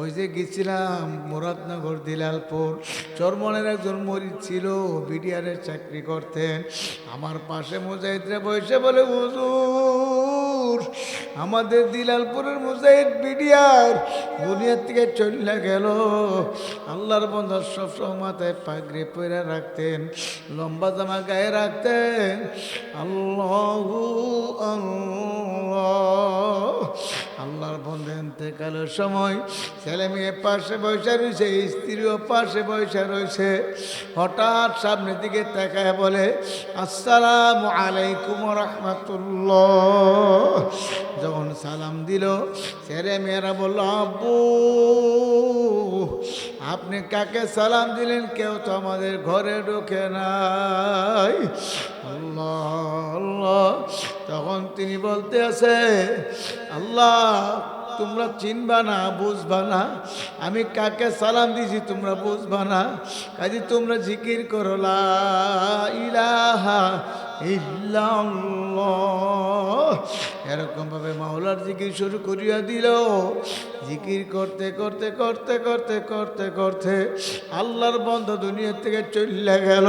ওই যে গেছিলাম মুরাদনগর, দিলালপুর। চরমনের একজন মরিদ ছিল বিডিআরের চাকরি করতেন। আমার পাশে মুজাহিদরা বসে বলে, হুজুর, আমাদের দিলালপুরের মুজাহিদ বিডিআর দুনিয়ার থেকে চলে গেল। আল্লাহর বন্ধ সবসময় মাথায় পাগড়ি পরে রাখতেন, লম্বা জামা গায়ে রাখতেন। আল্লাহ আল্লাহ আল্লাহর বন্ধে কালের সময় ছেলে মেয়ে পাশে বসে রয়েছে, স্ত্রীও পাশে বসে রয়েছে। হঠাৎ সামনের দিকে তাকায় বলে, আসসালাম আলাইকুম রহমতুল্লাহ। যখন সালাম দিল, ছেলে মেয়েরা বলল, আব্বু। আপনি কাকে সালাম দিলেন? কেউ তো আমাদের ঘরে ঢোকে নাই। আল্লাহ তখন তিনি বলতে আছে, আল্লাহ, তোমরা চিনবা না, বুঝবা না। আমি কাকে সালাম দিছি তোমরা বুঝবা না। কাজে তোমরা জিকির করো, লা ইলাহা ইল্লাল্লাহ। এরকম ভাবে মাওলার জিকির শুরু করিয়া দিল। জিকির করতে করতে করতে করতে করতে করতে আল্লাহর বন্ধ দুনিয়া থেকে চলে গেল।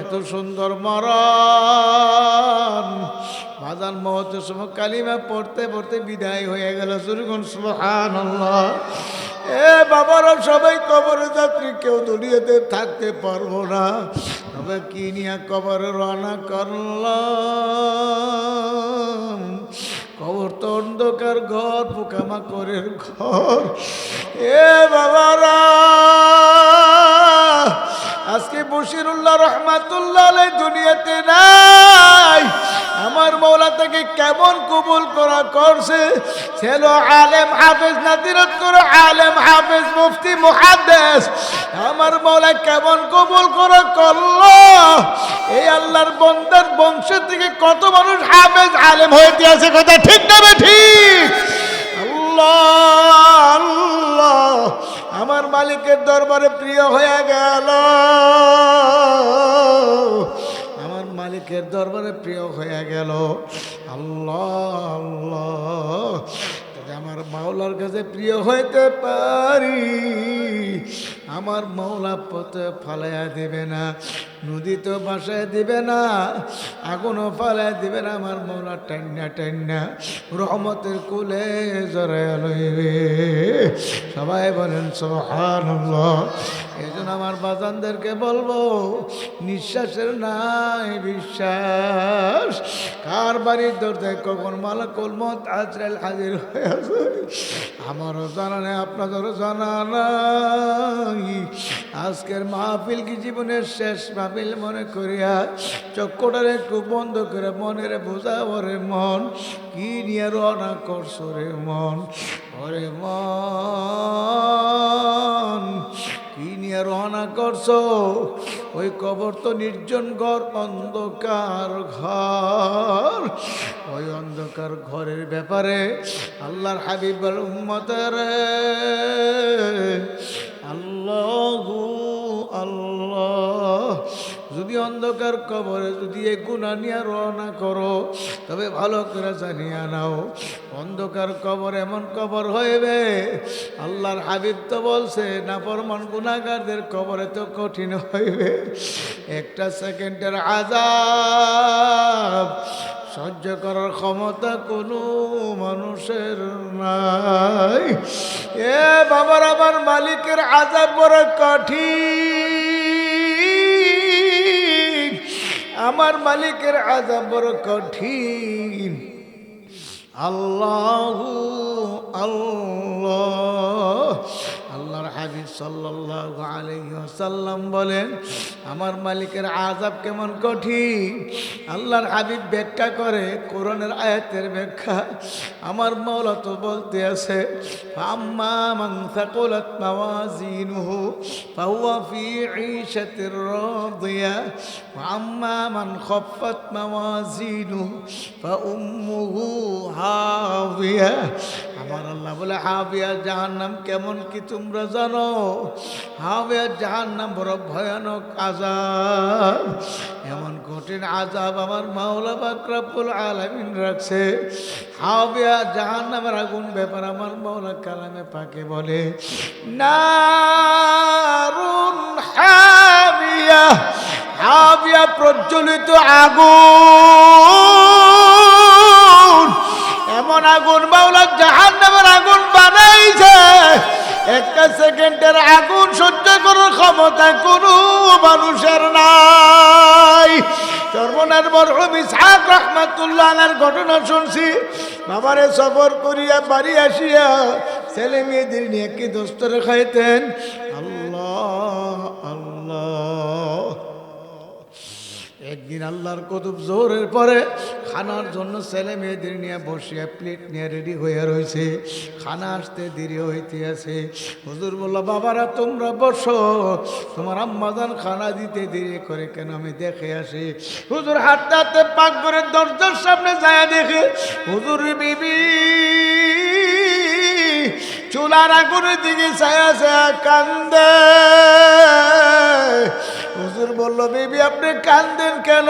এত সুন্দর মরণ। বাজান মহত কালিমা পড়তে পড়তে বিদায় হয়ে গেল। সুরগুন সুহান এ বাবারা, সবাই কবরে যাত্রী কেউ দুনিয়াতে থাকতে পারব না। তবে কি নিয়ে কবরে রওনা করলাম। কবর তো অন্ধকার ঘর, পোকামাকড়ের ঘর। এ বাবারা, আজকে বশিরুল্লাহ রহমাতুল্লাহ দুনিয়াতে নাই। আমার মৌলা থেকে কেমন কবুল করা করছে? ছিল আলেম হাফেজ নাদিরত করে আলেম হাফেজ, মুফতি, মুহাদ্দেস। আমার মৌলা কেমন কবুল করে করল? এই আল্লাহর বন্দার বংশের থেকে কত মানুষ হাফেজ আলেম হইতে আছে কথা ঠিক না ঠিক? আল্লাহ, আমার মালিকের দরবারে প্রিয় হয়ে গেল। আমার মালিকের দরবারে প্রিয় হয়ে গেল। আল্লাহ আল্লাহ আমার মাওলার কাছে প্রিয় হইতে পারি, আমার মাওলা পথে ফালাইয়া দেবে না, নদী তো বাসায় দেবে না, আগুনও ফালাইয়া দেবে না, আমার মাওলা টান্না টান্না রহমতের কুলে জড়াইয়া লইবে। সবাই বলেন সোহান এই জন্য আমার বাজানদেরকে বলব, নিঃশ্বাসের নাই বিশ্বাস। কার বাড়ির দরজায় কখন মালাকুল মত আজরাইল হাজির হয়ে আছে আমারও জানা নেই, আপনাদেরও জানা নাই। আজকের মাহফিল কি জীবনের শেষ মাহফিল মনে করিয়া চক্ষুটার একটু বন্ধ করে মনের বোঝা ওরে মন। কি নিয়ে রওনা করছ রে মন? ওরে মন। নিয়ে রওনা করছ। ওই কবর তো নির্জন ঘর, অন্ধকার ঘর। ওই অন্ধকার ঘরের ব্যাপারে আল্লাহর হাবিবর উম্মতের আল্লাহ আল্লাহ যদি অন্ধকার কবরে যদি এ গুণা নিয়ে রওনা করো, তবে ভালো করে জানিয়া নাও, অন্ধকার কবর এমন কবর হইবে। আল্লাহর হাবিব তো বলছে না পরমান গুণাগারদের কবরে তো কঠিন হইবে। একটা সেকেন্ডের আজাব সহ্য করার ক্ষমতা কোনো মানুষের নাই। এ বাবার আমার মালিকের আজাব বড় কঠিন। আমার মালিকের আজাব বড় কঠিন। আল্লাহ আল্লাহ। সাল্লাল্লাহু আলাইহি ওয়াসাল্লাম বলেন, আমার মালিকের আজাব কেমন কঠিন? আল্লাহর হাবিব ব্যাখ্যা করে, কোরআনের আয়াতের ব্যাখ্যা। আমার মৌলা তো বলতে আছে আম্মা মান সাকুলাত মাওয়াজিনুহু, ফাহুয়া ফি ঈশাতির রাদিয়া। ওয়া আম্মা মান খাফফাত মাওয়াজিনুহু, ফাউম্মুহু হাওিয়া আমার আল্লাহ বলে, হাবিয়া জাহান নাম কেমন কি তোমরা জানো? হাবিয়া জাহান নাম বড় ভয়ানক আজাব এমন কঠিন আজাব আমার মাওলা বাকরাবুল আলামিন রাখছে। হাবিয়া জাহান নামের আগুন ব্যাপার আমার মাওলা কালামে পাকে বলে, নারুন হাবিয়া। হাবিয়া প্রজ্বলিত আগুন। এমন আগুন মাওলা জাহান নামের আগুন বানাইছে। একটা সেকেন্ডের আগুন সহ্য করার ক্ষমতা কোনো মানুষের নাই। চর্মনার মরহুম ইসহাক রহমাতুল্লাহ আলার ঘটনা শুনছি। বাবারে সফর করিয়া বাড়ি আসিয়া ছেলে মেয়েদের নিয়ে কি দোস্তরে খাইতেন। একদিন আল্লাহর কতুব জোরের পরে খানার জন্য ছেলে মেয়েদের নিয়ে বসিয়া প্লেট নিয়ে রেডি হয়ে রয়েছে খানা আসতে দেরি হইতে আছে। হুজুর বলল, বাবারা, তোমরা বসো। তোমার আম্মাজান খানা দিতে দেরি করে কেন? আমি দেখে আসি। হুজুর হাঁটতে হাঁটতে পাক করে দরজার সামনে যায় দেখে হুজুর বিবি চুলার আগুনের দিকে ছায়া ছায়া কান্দে। হুজুর বলল, বেবি, আপনি কান্দেন কেন?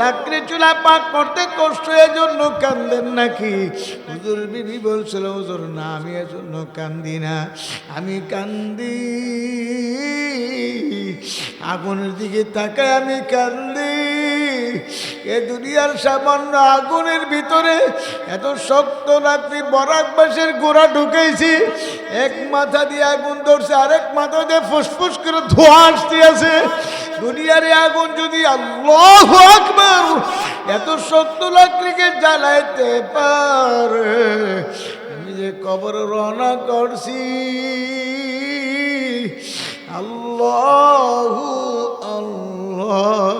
লাকড়ি চুলা পাক করতে কষ্ট, এজন্য কান্দেন নাকি? হুজুর বিবি বলছিল, হুজুর, না, আমি এজন্য কান্দি না। আমি কান্দি। আগুনের দিকে তাকায় আমি কান্দি। এ দুনিয়ার সামান্য আগুনের ভিতরে এত শক্ত রাত্রি বরাক বাসের গোড়া ঢুকেছি এক মাথা দিয়ে আগুন ধরছে, আরেক মাথা দিয়ে ফুসফুস করে ধোঁয়া আসতে আছে। দুনিয়ার আগুন যদি আল্লাহ আকবর, এত শক্ত লাকড়িকে জ্বালাইতে পারে। যে কবর রওনা করছি, আল্লাহ আল্লাহ।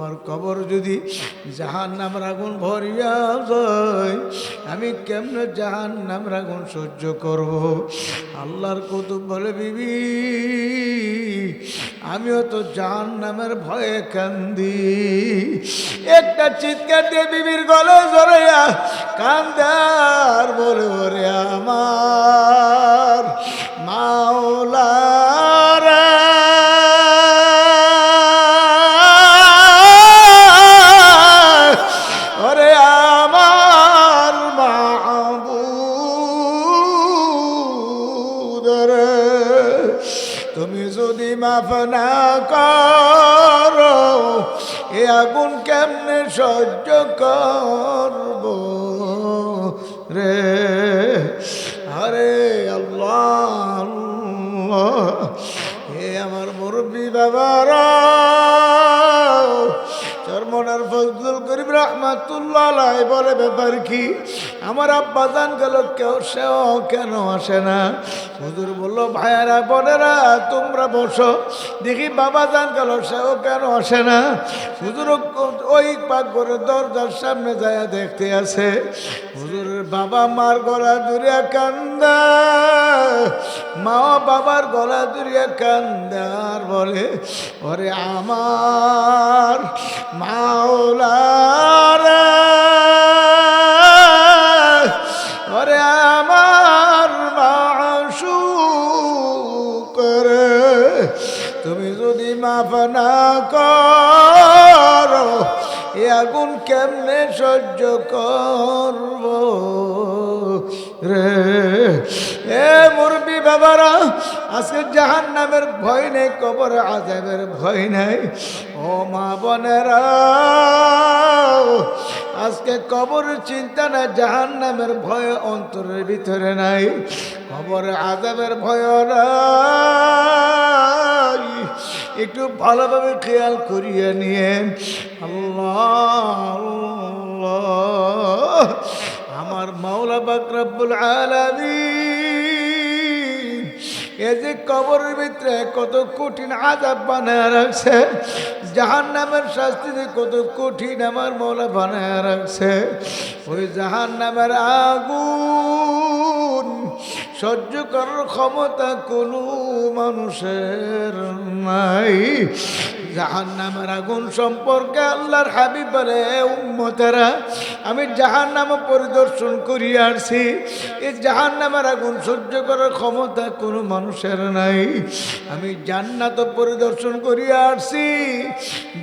আমার কবর যদি জাহান নাম রাগুন ভরিয়া যায়, আমি কেমনে জাহান নাম রাগুন সহ্য করব? আল্লাহর কুতুব বলে, বিবি, আমিও তো জাহান নামের ভয়ে কান্দি। একটা চিৎকার দিয়ে বিবির গলে জড়াইয়া কান্দার বলে, ওরে আমার মাওলারা সহ্য করব কি? আমার আব্বা জান গেল, কেউ সেও কেন আসে না? হুজুর বলল, ভাইয়ারা, বোনেরা, তোমরা বসো। দেখি বাবা জান গেল, সেও কেন আসে না? হুজুর ওই পাক করে দরজার সামনে যায় দেখতে আছে। হুজুরের বাবা মার গলা দূরিয়া কান্দা মা বাবার গলা দূরিয়া কান্দার বলে, ওরে আমার মাওলার মাফ না করো, এ আগুন কেমনে সহ্য করব রে? এ মুরবি বাবারা, আজকে জাহান নামের ভয় নেই, কবর আজাবের ভয় নেই। ও মা বোনেরা, আজকে কবর চিন্তা না জাহান নামের ভয় অন্তরের ভিতরে নাই, কবর আজাবের ভয় নাই। একটু ভালোভাবে খেয়াল করিয়ে নিয়ে, আল্লাহ আমার মাওলা বাকরাবুল আলামিন, এ যে কবরের ভিতরে কত কঠিন আজাব বানায় রাখছে জাহান নামের শাস্তিতে কত কঠিন আমার মৌলা বানায় রাখছে, ওই জাহান নামের আগুন সহ্য করার ক্ষমতা কোনো মানুষের নাই। জাহান নামের আগুন সম্পর্কে আল্লাহর হাবিব বলে উম্মতেরা, আমি জাহান নাম পরিদর্শন করিয়ে আসছি এই জাহান নামের আগুন সহ্য করার ক্ষমতা কোনো মানুষের নাই। আমি জান্নাত পরিদর্শন করিয়ে আসছি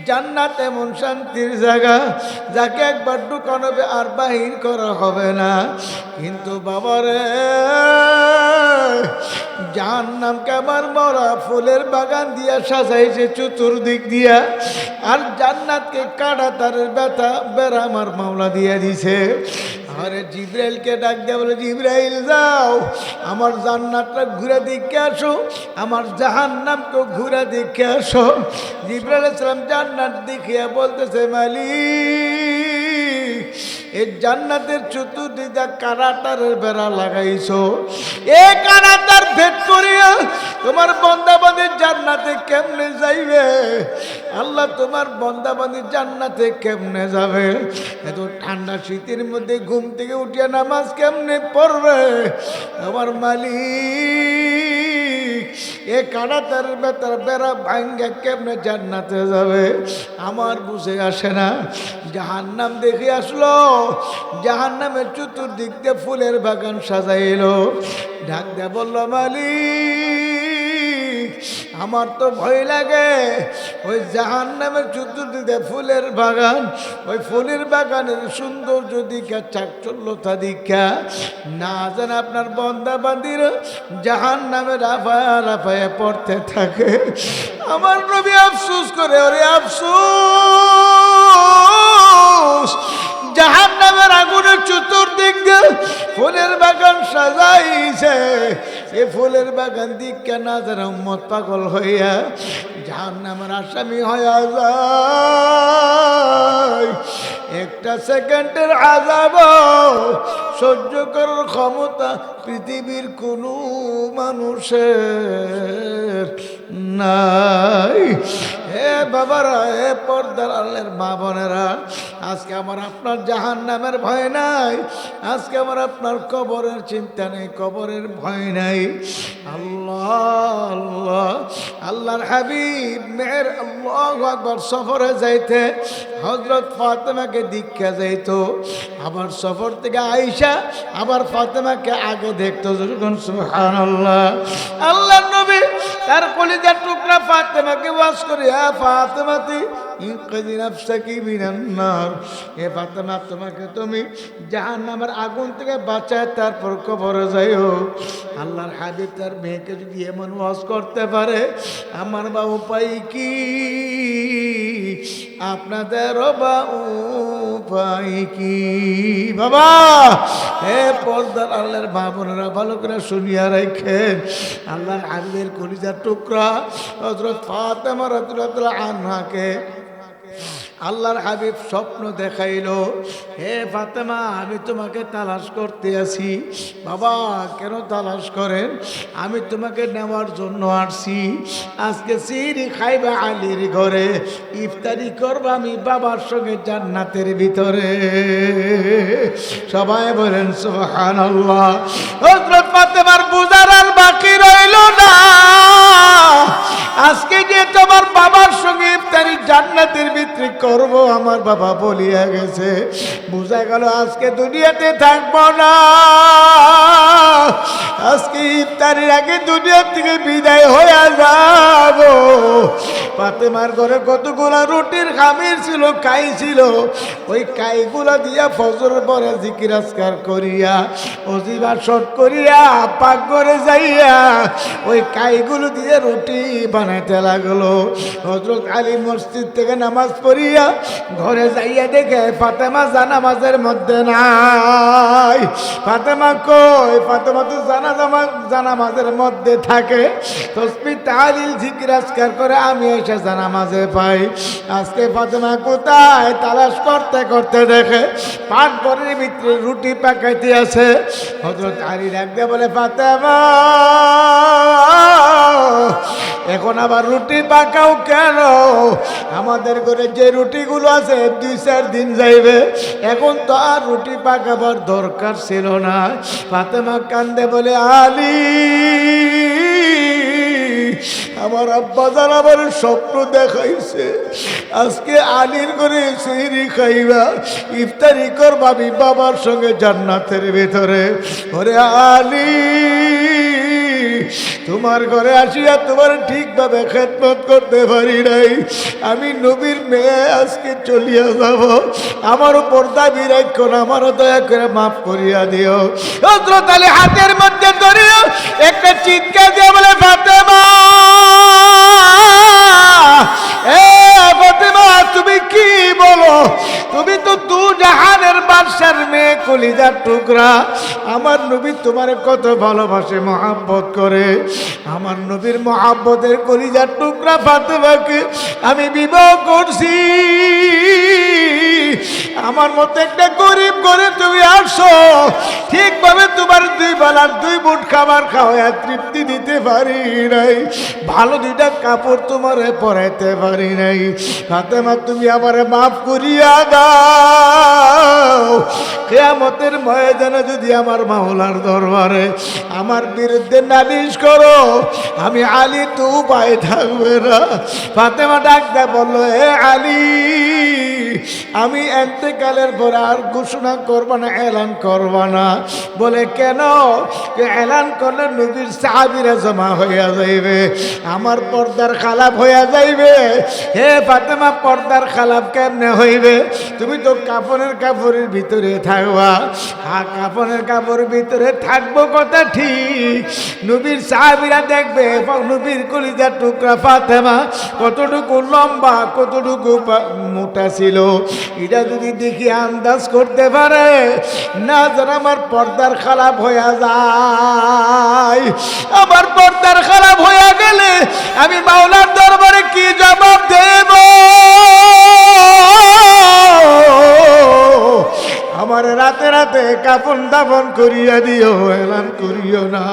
জান্নাত এমন শান্তির জায়গা, যাকে একবার ঢুকানো হবে আর বাহির করা হবে না। কিন্তু বাবারে জাহান নামকে আমার মরা ফুলের বাগান দিয়া সাজাইছে চতুর্দিক দিয়া। আর জান্নাতকে কাটা তারের ব্যথা বেড়া আমার দিয়া দিছে। আরে জিব্রাইলকে ডাক দেয়া বলে, জিব্রাইল, যাও। আমার জান্নাতটা ঘুরে দেখে আসো। আমার জাহান নামকে ঘুরে দেখে আসো। জিব্রাইল ইসলাম জান্নাত দেখিয়া বলতেছে, মালিক এই জান্নাতের চতুর্দিকে কারাটারের বেড়া লাগাইছো। এ কারাটার ভেদ করিয়া তোমার বন্দাবাদের জান্নাতে কেমনে যাইবে? আল্লাহ তোমার বন্দাবাদের জান্নাতে কেমনে যাবে? এত ঠান্ডা শীতের মধ্যে ঘুম থেকে উঠিয়া নামাজ কেমনে পড়বে? আমার মালিক এ কাটাতার বেতার বেড়া ভাঙ্গা কেমনে জান্নাতে যাবে? আমার বুঝে আসে না। জাহান্নাম দেখে আসলো। জাহান্নামের চতুর্দিক দিয়ে ফুলের বাগান সাজাইলো। ঢাক দিয়ে বলল, মালিক আমার তো ভয় লাগে। ওই জাহান নামের চতুর্দিকে ফুলের বাগান, ওই ফুলের বাগানের সৌন্দর্য দিকা চাকচল্যতা দিকা। না যেন আপনার বন্দা বান্দির জাহান নামে রাফায়া রাফায়া পড়তে থাকে। আমার নবী আফসুস করে, ওরে আফসুস। জাহান নামের আগুনের চতুর্দিক ফুলের বাগান সাজাইছে। এ ফুলের বাগান দিক কেনা যারা মত পাগল হইয়া জাহান নামের আসামি হইয়া যায়। একটা সেকেন্ডের আজাব সহ্য করার ক্ষমতা পৃথিবীর কোনো মানুষের। নাই। হে বাবারা হে পর্দার আল্লের মা বোনেরা, আজকে আমার আপনার জাহান নামের ভয় নাই। আজকে আমার আপনার কবরের চিন্তা নেই, কবরের ভয় নাই। আল্লাহ আল্লাহ, আল্লাহর হাবিব মেয়ের আল্লাহ একবার সফরে যাইতে হজরত ফাতেমাকে দীক্ষা যাইত। আবার সফর থেকে আইসা আবার ফাতেমাকে আগে দেখতো। যখন সুহান আল্লাহ আল্লাহ নবী তার কলিজার টুকরা ফাতেমাকে বাস করে হ্যাঁ ফাতেমাতি ফাতেমা, তোমাকে তুমি আগুন থেকে বাঁচায় আল্লাহর হাবিব তার মেয়েকে যদি এমন করতে পারে, আমার উপায় কি? উপায় কি? বাবা হে আল্লাহর ভালো করে শুনিয়া রাখেন। আল্লাহর হাবিবের কলিজার টুকরা হজরত ফাতেমা রাতুল্লাহ আনহাকে আল্লাহর হাবিব স্বপ্ন দেখাইলো, হে ফাতেমা, আমি তোমাকে তালাশ করতে আছি। বাবা, কেন তালাশ করেন? আমি তোমাকে নেওয়ার জন্য আসছি। আজকে সিরি খাইবা আলীর ঘরে। ইফতারি করব আমি বাবার সঙ্গে জান্নাতের ভিতরে। সবাই বলেন সোহান আল্লাহ ফাতেমার বুঝার আর বাকি রইল না। আজকে যে তোমার বাবার সঙ্গে ইফতারি জান্নাতের ভিতরে করব, আমার বাবা বলিয়া গেছে। বোঝা গেল আজকে দুনিয়াতে থাকব না। আজকে ইফতারির আগে দুনিয়া থেকে বিদায় হয়ে যাব। ফাতেমার ঘরে কতগুলা রুটির খামির ছিল, কাই ছিল? ওই কাইগুলা দিয়া ফজর পরে জিকির আজকার করিয়া, অজিবা শট করিয়া, পাক করে যাইয়া, ওই কাইগুলো দিয়ে রুটি বানাইতে লাগল। হজরত আলী মসজিদ থেকে নামাজ পড়িয়া ঘরে যাইয়া দেখে ফাতেমা জানামাজের মধ্যে নাই। ফাতেমা কই? ফাতেমা তো জানা জানামাজের মধ্যে থাকে। তসবি তালিল আজকার করে আমি এসে জানামাজে পাই। আজকে ফাতেমা কোথায়? তালাশ করতে করতে দেখে পাট ঘরের ভিতরে রুটি পাকাইতে আছে। হজরত আলী ডাকতে বলে, ফাতেমা এখন আবার রুটি পাকাও কেন? আমাদের ঘরে যে রুটিগুলো আছে, দুই, চার দিন যাইবে। এখন তো আর রুটি পাকাবার দরকার ছিল না। ফাতেমা কান্দে বলে, আলী, আমার আব্বা যার আমার স্বপ্ন দেখাইছে। আজকে আলীর করে সিঁড়ি খাইবা, ইফতারি করবাবি বাবার সঙ্গে জান্নাতের ভেতরে। ওরে আলী তোমার ঘরে আসিয়া তোমার ঠিকভাবে খেদমত করতে পারি নাই। আমি নবীর মেয়ে, আজকে চলিয়া যাব। আমার উপর দাবি রাখো আমারও দয়া করে মাফ করিয়া দিও। তাহলে হাতের মধ্যে ধরিও একটা চিৎকার দিয়ে বলে, ফাতেমা! এ ফাতেমা, তুমি কি বলো? তুমি তো তু জাহানের বাদশার মেয়ে কলিজার টুকরা। আমার নবী তোমার কত ভালোবাসে, মহাব্বত করে। আমার নবীর মহাব্বতের কলিজার টুকরা ফাতেমাকে আমি বিবাহ করছি। আমার মতো একটা গরিব করে তুমি আসো। ঠিকভাবে তোমার দুই বেলার দুই বুট খাবার খাওয়া তৃপ্তি দিতে পারি নাই। ভালো দুইটা কাপড় তোমার পরাইতে পারি নাই। ফাতেমা, তুমি আমারে মাফ করিয়া দাও। কেয়ামতের ময়দানে যদি আমার মাওলার দরবারে আমার বিরুদ্ধে নালিশ করো, আমি আলী তো উপায় থাকবে না। ফাতেমা ডাক দেয় বলল, এ আলী আমি এতেকালের পর আর ঘোষণা করব না, এলান করব না। বলে, কেন? এলান করলে নবীর সাহাবিরা জমা হইয়া যাইবে, আমার পর্দার খালাপ হইয়া যাইবে। হে ফাতেমা, পর্দার খালাপ কেমনে হইবে? তুমি তো কাপড়ের কাপড়ের ভিতরে থাকবা। হা কাপড়ের কাপড়ের ভিতরে থাকব কথা ঠিক। নবীর সাহাবিরা দেখবে, এবং নবীর কলিজার টুকরা ফাতেমা কতটুকু লম্বা, কতটুকু মোটা ছিল। এটা যদি দেখি আন্দাজ করতে পারে, না যেন আমার পর্দার খারাপ হইয়া যায়। আমার পর্দার খারাপ হইয়া গেলে আমি মাওলার দরবারে কি জবাব দেব? কাপন দাপন করিয়া দিও, এলান করিও না।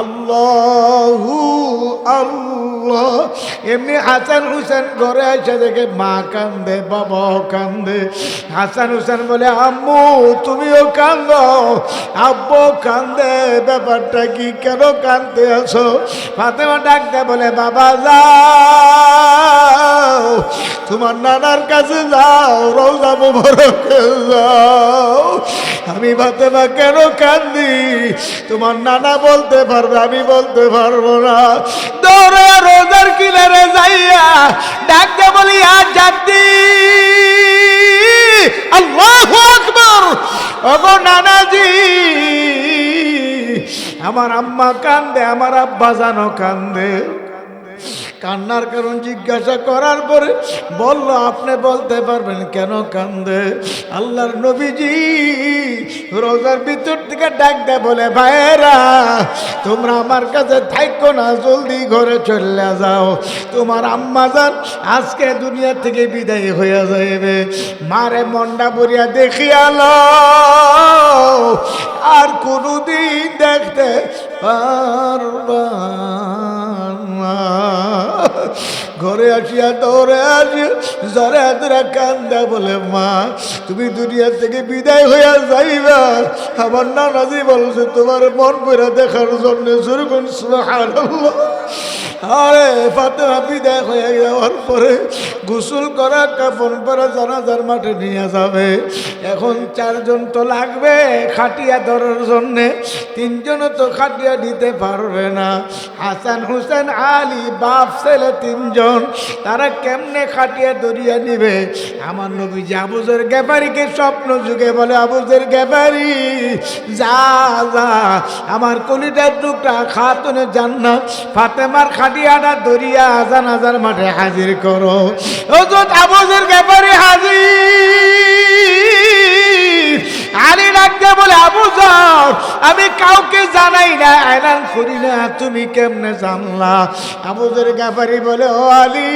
আল্লাহ আল্লাহ। এমনি হাসান হুসেন ঘরে এসে দেখে মা কান্দে, বাবাও কান্দে। হাসান হুসেন বলে, আম্মু, তুমিও কান্দ? আব্বু কান্দে, ব্যাপারটা কি কেন কান্দতে আছো? ফাতেমা ডাকতে বলে, বাবা, যাও। তোমার নানার কাছে যাও, রোজা মুবারকে যাও। আমি ফাতেমা কেন কান্দি? তোমার নানা বলতে পারবে, আমি বলতে পারব না। দৌড়ে রোজার কিনারে যাইয়া ডাকতে বলি, আর জাতি আকবর! ওগো নানাজি, আমার আম্মা কান্দে, আমার আব্বা জানো কান্দে। কান্নার কারণ জিজ্ঞাসা করার পরে বলল, আপনি বলতে পারবেন কেন কান্দে? আল্লাহর নবীজি রোজার ভিতর থেকে ডাক দেয়, বলে, ভাইয়েরা, তোমরা আমার কাছে থাইকো না, জলদি ঘরে চলে যাও। তোমার আম্মা যান আজকে দুনিয়া থেকে বিদায় হয়ে যাইবে। মারে মন্ডা বরিয়া দেখিয়ালো আর কোনোদিন দেখতে ঘরে আসিয়া দৌড়ে আসিয়া জ্বরে হাতরা কান্দা বলে, মা, তুমি দুনিয়া থেকে বিদায় হইয়া যাইবা আমার নানাজি বলছে, তোমার মন করে দেখার জন্য সুরগুন সুবহানাল্লাহ। আরে, ফাতেমা বিদায় হয়ে যাওয়ার পরে গোসল করা, কাপড় পরা, জানাজার মাঠে নিয়ে যাবে। এখন চারজন তো লাগবে খাটিয়া ধরার জন্যে। তিনজনও তো খাটিয়া দিতে পারবে না। হাসান হুসেন, আলী, বাপ, ছেলে তিনজন, তারা কেমনে খাটিয়া দরিয়া নিবে? আমার নবী যে আবুজের গ্যাপারিকে স্বপ্ন যুগে বলে, আবুজের গ্যাপারি যা যা, আমার কলিটার টুকরা খাতুনে জান্নাত। ফাতেমার খাটিয়াটা দরিয়া জানাজার মাঠে হাজির করো। হজরত আবুজের গ্যাপারি হাজির। আলী ডাকতে বলে, আবু যাও আমি কাউকে জানাই না, এলান করি না, তুমি কেমনে জানলা? আবুদের ব্যাপারী বলে, ও আলী,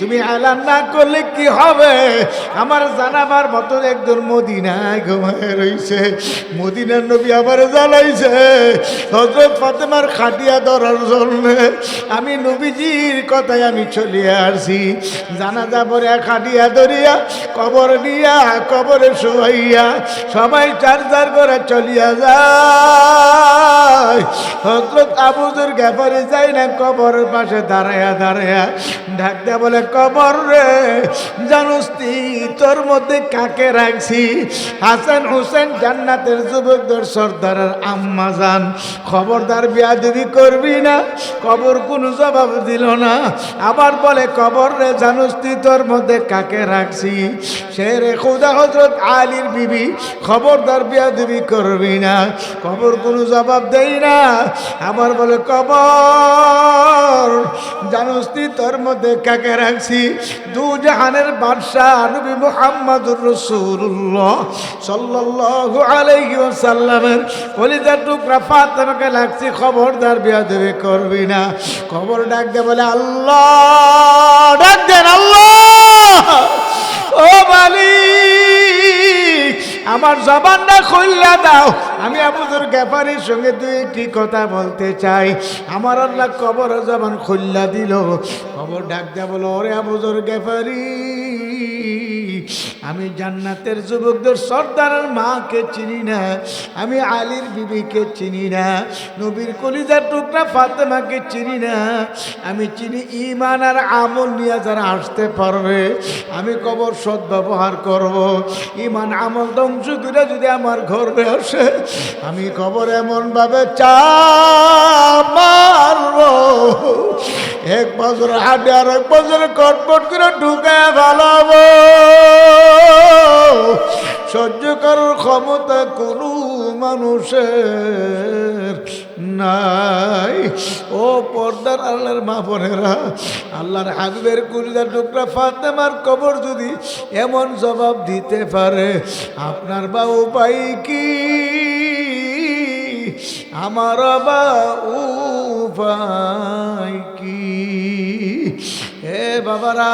তুমি এলান না করলে কি হবে? আমার জানাবার মতো একজন মদিনায় ঘুমায় রইছে। মদিনার নবী আবার জানাইছে হজরত ফাতেমার খাটিয়া ধরার জন্য আমি নবীজির কথায় আমি চলিয়ে আসছি জানা যাবরে খাটিয়া ধরিয়া, কবর নিয়া, কবরে শুয়াইয়া, সবাই চার চার করে চলিয়া যায়। হজরত আবুজুর গ্যাপারে যাই না, কবরের পাশে দাঁড়ায়া ডাক দেয়া বলে, কবর রে, জানুস তোর মধ্যে কাকে রাখছি? হাসান হোসেন জান্নাতের যুবকদের সর্দারের আম্মা যান খবরদার বিয়াদবি করবি না কবর কোনো জবাব দিল না। আবার বলে, কবর রে জানুস তুই তোর মধ্যে কাকে রাখছি? সে রে, খুদা হজরত আলীর বিবি, খবরদার বিয়াদবি করবি না। কবর কোনো জবাব দেই না। আবার বলে, কবর জানুস তুই তোর মধ্যে কাকে রাখছি? দু জাহানের বাদশাহ নবী মুহাম্মদুর রাসূলুল্লাহ সাল্লাল্লাহু আলাইহি ওয়াসাল্লামের কলিজার টুকরা ফাতেমাকে লাগছি খবরদার বিয়াদবি করবি না। খবর ডাক দে বলে, আল্লাহ, ডাক দেন, আল্লাহ। ও মালিক, আমার জবানটা খুললা দাও। আমি আবুদুর গ্যাপারির সঙ্গে দুই একটি কথা বলতে চাই। আমার আল্লাহ কবর জবান খুললা দিল। খবর ডাক দেয়া বলো, ওরে আবুদুর গ্যাপারি আমি জান্নাতের যুবকদের সর্দারের মাকে চিনি না, আমি আলীর বিবিকে চিনি না, নবীর কলিজার টুকরা ফাতেমাকে চিনি না। আমি চিনি ইমান আর আমল নিয়ে যারা আসতে পারবে, আমি কবর সৎ ব্যবহার করব। ইমান আমল ধ্বংস করে যদি আমার ঘরে আসে, আমি কবর এমন ভাবে চা এক বছর হাটে আর এক বছর কটপট করে ঢুকে ভালাবো সহ্য করার ক্ষমতা কোনো মানুষের নাই। ও পর্দার আল্লাহর মা বোনেরা, আল্লাহর হাবিবের কুলিদার টুকরা ফাতেমার কবর যদি এমন জবাব দিতে পারে, আপনার বা উপায় কি? আমার বা উপায় বাবারা,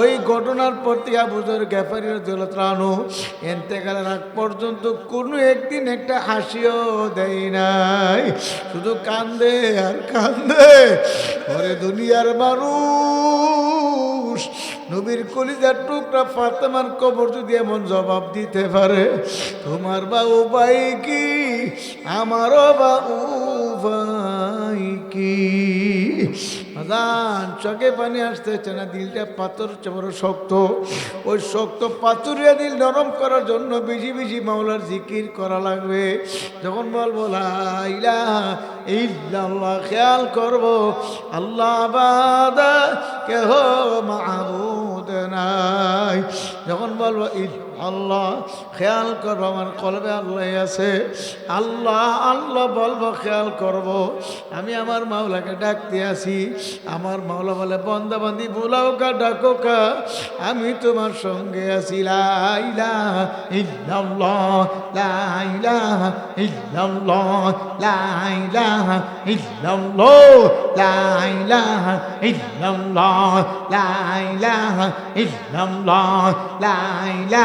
ওই ঘটনার প্রতি আবুজর গ্যাপারির জলত্রাণু এনতেকালের আগ পর্যন্ত কোনো একদিন একটা হাসিও দেয় নাই। শুধু কান্দে আর কান্দে। ওরে দুনিয়ার মানুষ, নবীর কলিজার টুকরা ফাতেমার কবর যদি এমন জবাব দিতে পারে, তোমার বা উপায় কি? আমারও বা উপায় কি আদান চোখে পানি আসতেছে না, দিলটা পাথর বড় শক্ত। ওই শক্ত পাথরিয়া দিল নরম করার জন্য বেশি বেশি মাওলার জিকির করা লাগবে। যখন বলব ইল্লাল্লাহ, খেয়াল করব, আল্লাহ কেহ মাহবুদ নাই। যখন বলব ইল আল্লাহ, খেয়াল করব আমার কলবে আল্লাহ আছে। আল্লাহ আল্লাহ বলব, খেয়াল করব। আমি আমার মাওলাকে ডাকতে আসি। আমার মাওলা বলে বন্দাবান্দি বোলাও কা ডাকো কা আমি তোমার সঙ্গে আছি। লাইলা ইল্লাল্লাহ লাইলা ইল্লাল্লাহ লাইলা ইল্লাল্লাহ লাইলা ইল্লাল্লাহ লাইলা ইল্লাল্লাহ লাইলা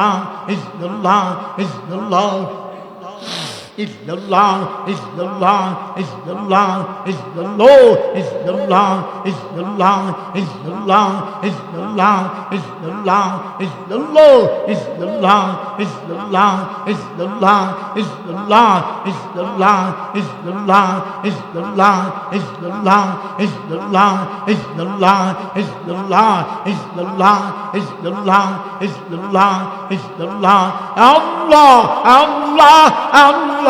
Allah is the Allah is the Allah is the long, is the long, is the long, is the low, is the long, is the long, is the long, is the long, is the long, is the low, is the long, is the long, is the long, is the long, is the long, is the long, is the illallah Is the illallah Is the illallah Is the illallah Is the illallah Is the illallah Is the illallah Is the illallah Is the illallah Allah Allah Allah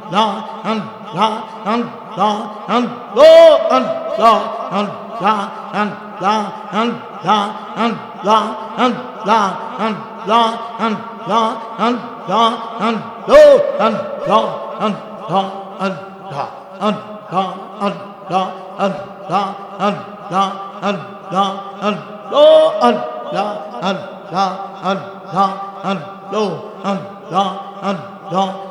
la an la an la an lo an la an la an la an la an la an la an la an la an la an lo an la an la an la an la an la an la an la an la an lo an la an la an la an lo an la an la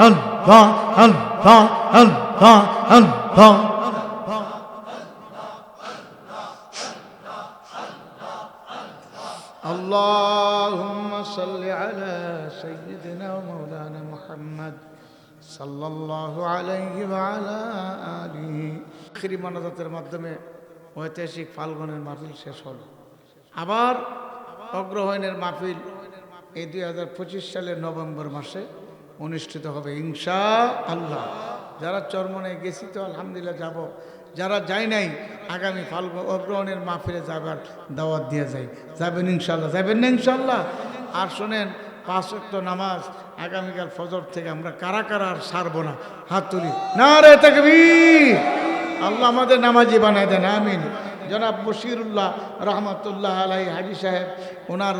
and اللهم صل على سيدنا ومولانا محمد صلى الله عليه وعلى آله আখিরি মানাজাতের মাধ্যমে ঐতিহাসিক ফাল্গুনের মাহফিল শেষ হলো আবার অগ্রহায়ণের মাহফিল এই দুই হাজার পঁচিশ সালের নভেম্বর মাসে অনুষ্ঠিত হবে, ইনশা আল্লাহ। যারা চরমনে গেছি তো আলহামদুলিল্লাহ যাব। যারা যায় নাই, আগামী ফাল্গুন অগ্রহণের মাহফিলে যাবার দাওয়াত দিয়ে যায় যাবেন ইনশাল্লাহ যাবেন না ইনশাল্লাহ আর শোনেন, পাঁচ ওয়াক্ত নামাজ, আগামীকাল ফজর থেকে আমরা কারা কারা আর সারবো না? হাত তুলি। না রে তাকবীর! আল্লাহ আমাদের নামাজি বানায় দেন, আমিন। জনাব বশিরুল্লাহ রহমতুল্লাহ আলাই হাজি সাহেব, ওনার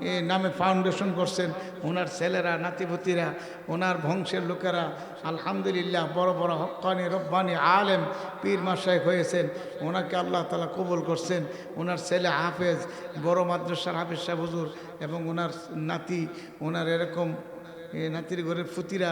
নামে ফাউন্ডেশন করছেন। ওনার ছেলেরা নাতিপতিরা ওনার বংশের লোকেরা, আলহামদুলিল্লাহ, বড় বড় হকানি রব্বানি আলেম, পীর মাসায় হয়েছেন। ওনাকে আল্লাহ তালা কবুল করছেন। ওনার ছেলে হাফেজ, বড় মাদ্রাসার হাফেজ হুজুর এবং ওনার নাতি, ওনার এরকম নাতির ঘরের ফুতিরা